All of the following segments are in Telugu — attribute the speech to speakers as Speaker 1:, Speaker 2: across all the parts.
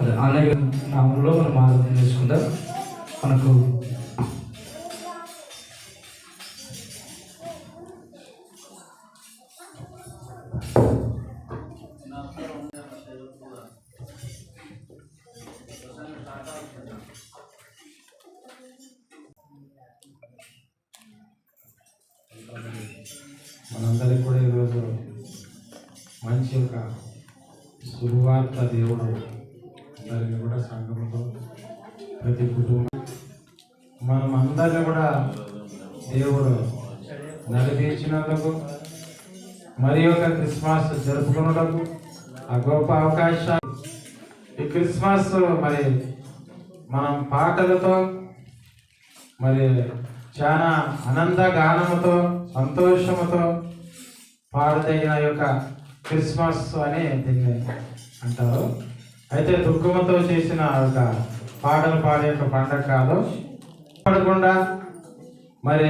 Speaker 1: అన్నయ్య నామంలో మనం ఆరాధన చేసుకుందాం మనకు
Speaker 2: మనందరికి కూడా ఈరోజు మంచి ఒక సువార్త దేవుడు అందరికీ కూడా సంఘముతో ప్రతి కుటుంబం. మనం అందరిని కూడా దేవుడు నడిపించినందుకు మరి ఒక క్రిస్మస్ జరుపుకున్నందుకు ఆ గొప్ప అవకాశాలు. ఈ క్రిస్మస్ మరి మనం పాటలతో మరి చాలా ఆనంద గానముతో సంతోషముతో పాడదగిన యొక్క క్రిస్మస్ అని దీన్ని అంటారు. అయితే దుఃఖముతో చేసిన ఒక పాటలు పాడే యొక్క పండగ కాదు. పడకుండా మరి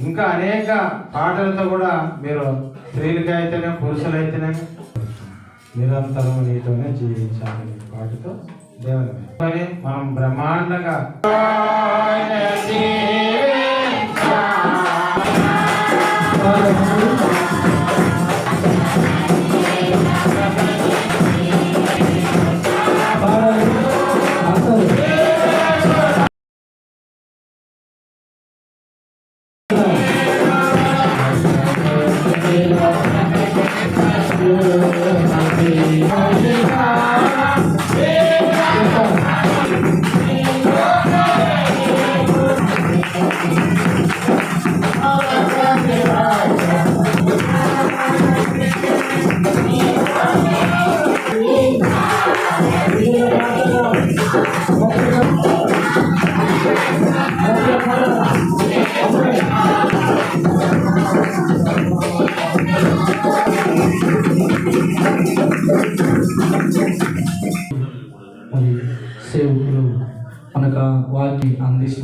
Speaker 2: ఇంకా అనేక పాటలతో కూడా మీరు స్త్రీలకైతేనే అయితేనే పురుషులైతేనే నిరంతరం నీతోనే జీవించాలి పాటతో. దేవుని మరి మనం బ్రహ్మాండంగా
Speaker 1: మరి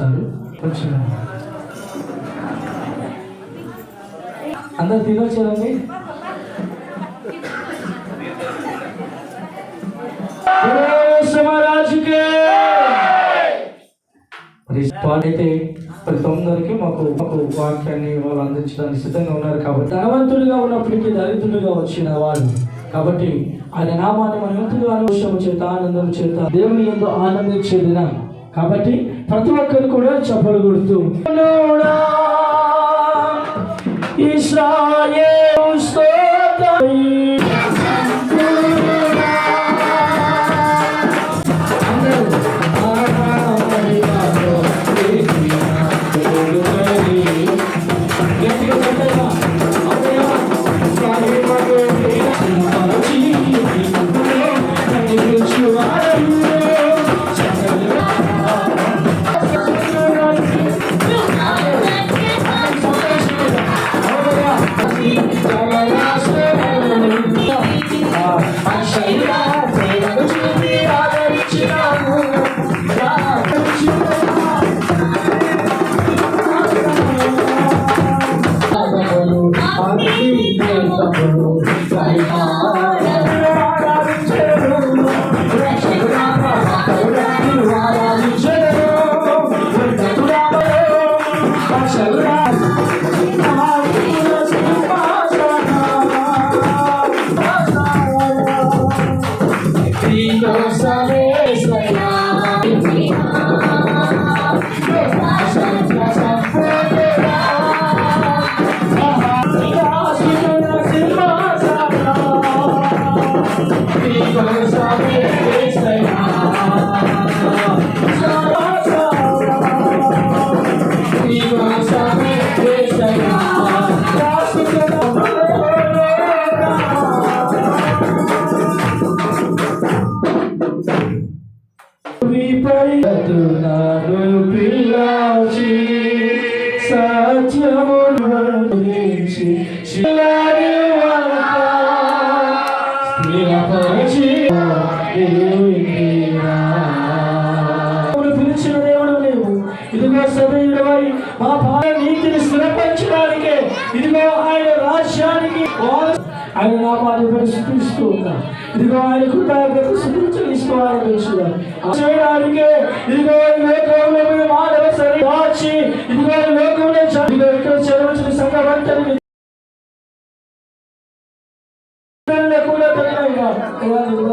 Speaker 1: అందిస్తారు కొంచెం అందరు తినొచ్చారండి మరి వాడైతే మరి తొందరకి మాకు మాకు వాక్యాన్ని వాళ్ళు అందించడానికి సిద్ధంగా ఉన్నారు కాబట్టి ధనవంతుడిగా ఉన్నప్పటికీ దరిద్రుడిగా వచ్చిన వాళ్ళు. కాబట్టి ఆయన నామాన్ని మన ఎంతగా అనుభవం చేత ఆనందం చేత దేవుని ఎంతో ఆనందించేదిన కాబట్టి ప్రతి ఒక్కరు కూడా చెప్పలు కొడుతూ. ఇస్రాయేలు. Marshall. ఇదిగో సభ్యుడవై మా భార్య నీతిని స్థిరపరచడానికి ఇదిగో ఆయన రాజ్యానికి వారసు. ఆయన నామాన్ని పరిశుద్ధిస్తూ ఉన్నా. ఇదిగో ఆయన కృతజ్ఞత స్థుతులు చెల్లిస్తూ చేయడానికి ఇదిగో ఈ లోకంలో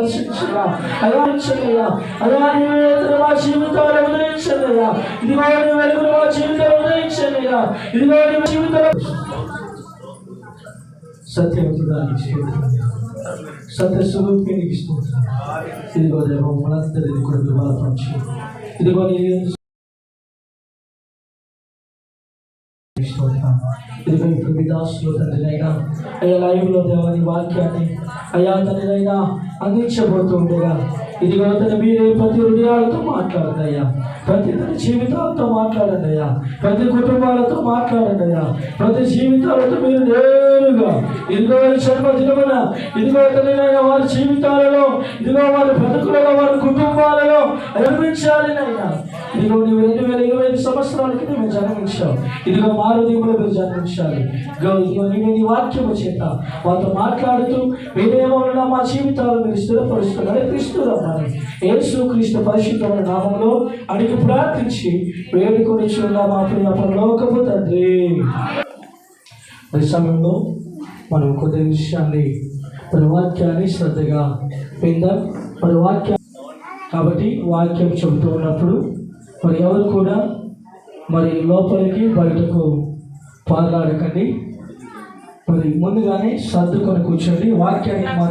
Speaker 1: అయ్యా నువ్వు దర్శించగా అయ్యా ఇచ్చయ్యా అయ్యా నీ వేదన మా జీవితాలు ఉదయించయ్యా ఇదిగో నీ వెలుగును మా జీవితాలు ఉదయించయ్యా ఇదిగో నీ జీవితాలు సత్యవంతుడానికి స్తోత్రం ఇదిగో దాసులు తండ్రినైనా అయ్యా లైవ్లో దేవని వాక్యాన్ని అయ్యా తండ్రినైనా అందించబోతుండగా ఇదిగో అతను మీరే ప్రతి హృదయాలతో మాట్లాడండి అయ్యా ప్రతి తన జీవితాలతో మాట్లాడండి అయ్యా ప్రతి కుటుంబాలతో మాట్లాడండి అయ్యా ప్రతి జీవితాలతో మీరు నేరుగా ఇదిగో ఈ ఇదిగో తండ్రినైనా వారి జీవితాలలో ఇదిగో వారి బ్రతుకులలో వారి కుటుంబాలలో నిర్మించాలి అయ్యా ఇదిగో నువ్వు రెండు వేల ఇరవై ఐదు సంవత్సరాల క్రితం మేము జన్మించావు. ఇదిగో మారుదీవులో మీరు జన్మించాలి. ఇదిగో ఇదిగో నీ వాక్యము చేత వారితో మాట్లాడుతూ మీరేమో మా జీవితాలు మీరు స్థిరపరుస్తున్నారు. నడిపిస్తున్నామని యేసు క్రీస్తు పరిశుద్ధమైన నామంలో అడిగి ప్రార్థించి వేడుకొని చూడ మా ప్రియ పరలోకపు తండ్రి. ఈ సమయంలో మనం కొద్ది విషయాన్ని మరి వాక్యాన్ని శ్రద్ధగా విందాం. మరి వాక్య కాబట్టి వాక్యం చెబుతూ ఉన్నప్పుడు మరి ఎవరు కూడా మరి లోపలికి బయటకు పాల్లాడకండి మరి ముందుగానే సర్దుకొని కూర్చోండి. వాక్యానికి